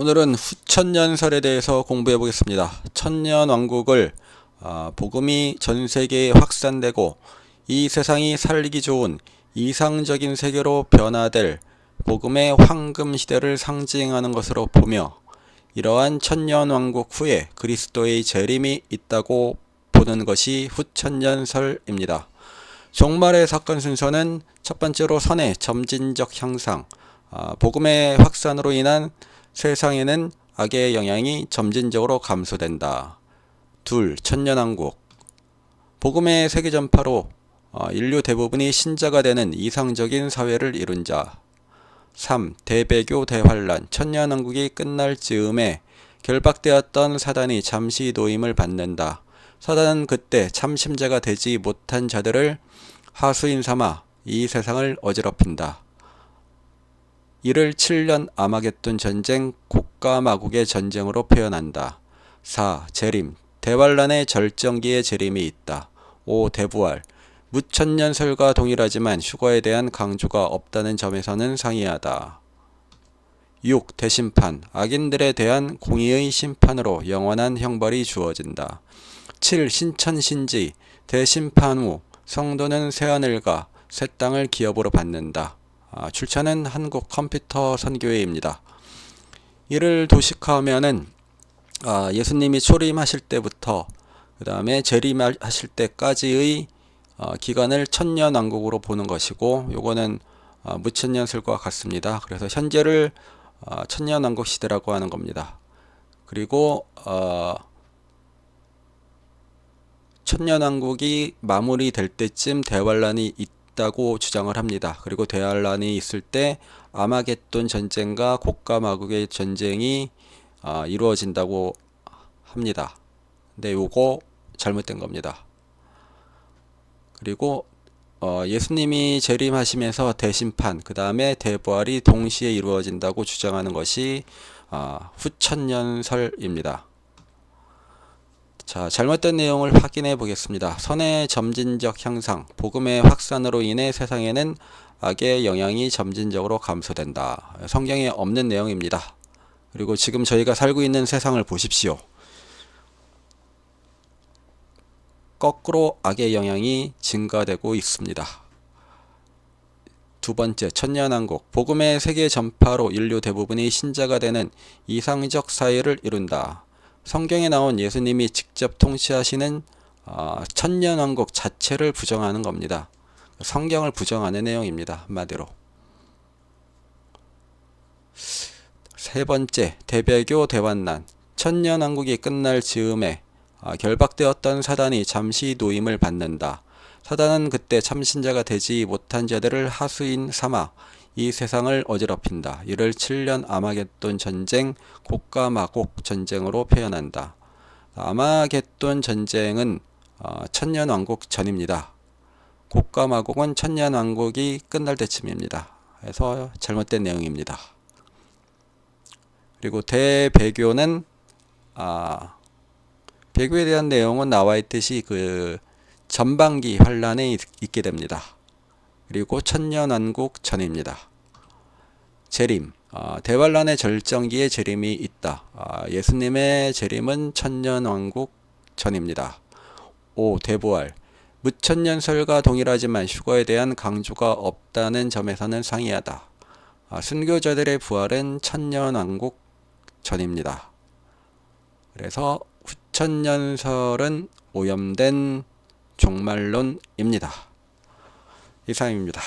오늘은 후천년설에 대해서 공부해 보겠습니다. 천년 왕국을 아, 복음이 전 세계에 확산되고 이 세상이 살기 좋은 이상적인 세계로 변화될 복음의 황금 시대를 상징하는 것으로 보며 이러한 천년 왕국 후에 그리스도의 재림이 있다고 보는 것이 후천년설입니다. 종말의 사건 순서는 첫 번째로 선의 점진적 향상, 아, 복음의 확산으로 인한 세상에는 악의 영향이 점진적으로 감소된다. 둘, 천년왕국. 복음의 세계 전파로 어, 인류 대부분이 신자가 되는 이상적인 사회를 이룬 자. 3. 대배교 대환란. 천년왕국이 끝날 즈음에 결박되었던 사단이 잠시 노임을 받는다. 사단은 그때 참심자가 되지 못한 자들을 하수인 삼아 이 세상을 어지럽힌다. 이를 7년 아마겟돈 전쟁 국가 마국의 전쟁으로 표현한다. 4. 재림 대환란의 절정기의 재림이 있다. 5. 대부활 무천년설과 동일하지만 휴거에 대한 강조가 없다는 점에서는 상이하다. 6. 대심판 악인들에 대한 공의의 심판으로 영원한 형벌이 주어진다. 7. 신천신지 대심판 후 성도는 새하늘과 새 땅을 기업으로 받는다. 아, 출처는 한국 컴퓨터 선교회입니다. 이를 도식하면은 아, 예수님이 초림하실 때부터 그 다음에 재림하실 때까지의 어, 기간을 천년 왕국으로 보는 것이고 요거는 어, 무천년설과 같습니다. 그래서 현재를 어, 천년 왕국 시대라고 하는 겁니다. 그리고 어, 천년 왕국이 마무리될 때쯤 대환란이 있 있다고 주장을 합니다. 그리고 대환란이 있을 때 아마겟돈 전쟁과 고가 마국의 전쟁이 어, 이루어진다고 합니다. 근데 요거 잘못된 겁니다. 그리고 어, 예수님이 재림하시면서 대심판, 그 다음에 대부활이 동시에 이루어진다고 주장하는 것이 어, 후천년설입니다. 자, 잘못된 내용을 확인해 보겠습니다. 선의 점진적 향상, 복음의 확산으로 인해 세상에는 악의 영향이 점진적으로 감소된다. 성경에 없는 내용입니다. 그리고 지금 저희가 살고 있는 세상을 보십시오. 거꾸로 악의 영향이 증가되고 있습니다. 두 번째, 천년왕국. 복음의 세계 전파로 인류 대부분이 신자가 되는 이상적 사회를 이룬다. 성경에 나온 예수님이 직접 통치하시는 어, 천년왕국 자체를 부정하는 겁니다. 성경을 부정하는 내용입니다. 한마디로. 세 번째, 대배교 대환난. 천년왕국이 끝날 즈음에 어, 결박되었던 사단이 잠시 노임을 받는다. 사단은 그때 참신자가 되지 못한 자들을 하수인 삼아 이 세상을 어지럽힌다. 이를 7년 아마겟돈 전쟁, 고가 마곡 전쟁으로 표현한다. 아마겟돈 전쟁은 어, 천년 왕국 전입니다. 고가 마곡은 천년 왕국이 끝날 때쯤입니다. 그래서 잘못된 내용입니다. 그리고 대배교는 아, 배교에 대한 내용은 나와 있듯이 그 전반기 환란에 있게 됩니다. 그리고 천년왕국 전입니다. 재림 아, 대환란의 절정기에 재림이 있다. 아, 예수님의 재림은 천년왕국 전입니다. 5. 대부활 무천년설과 동일하지만 휴거에 대한 강조가 없다는 점에서는 상이하다. 아, 순교자들의 부활은 천년왕국 전입니다. 그래서 후천년설은 오염된 종말론입니다. 이상입니다.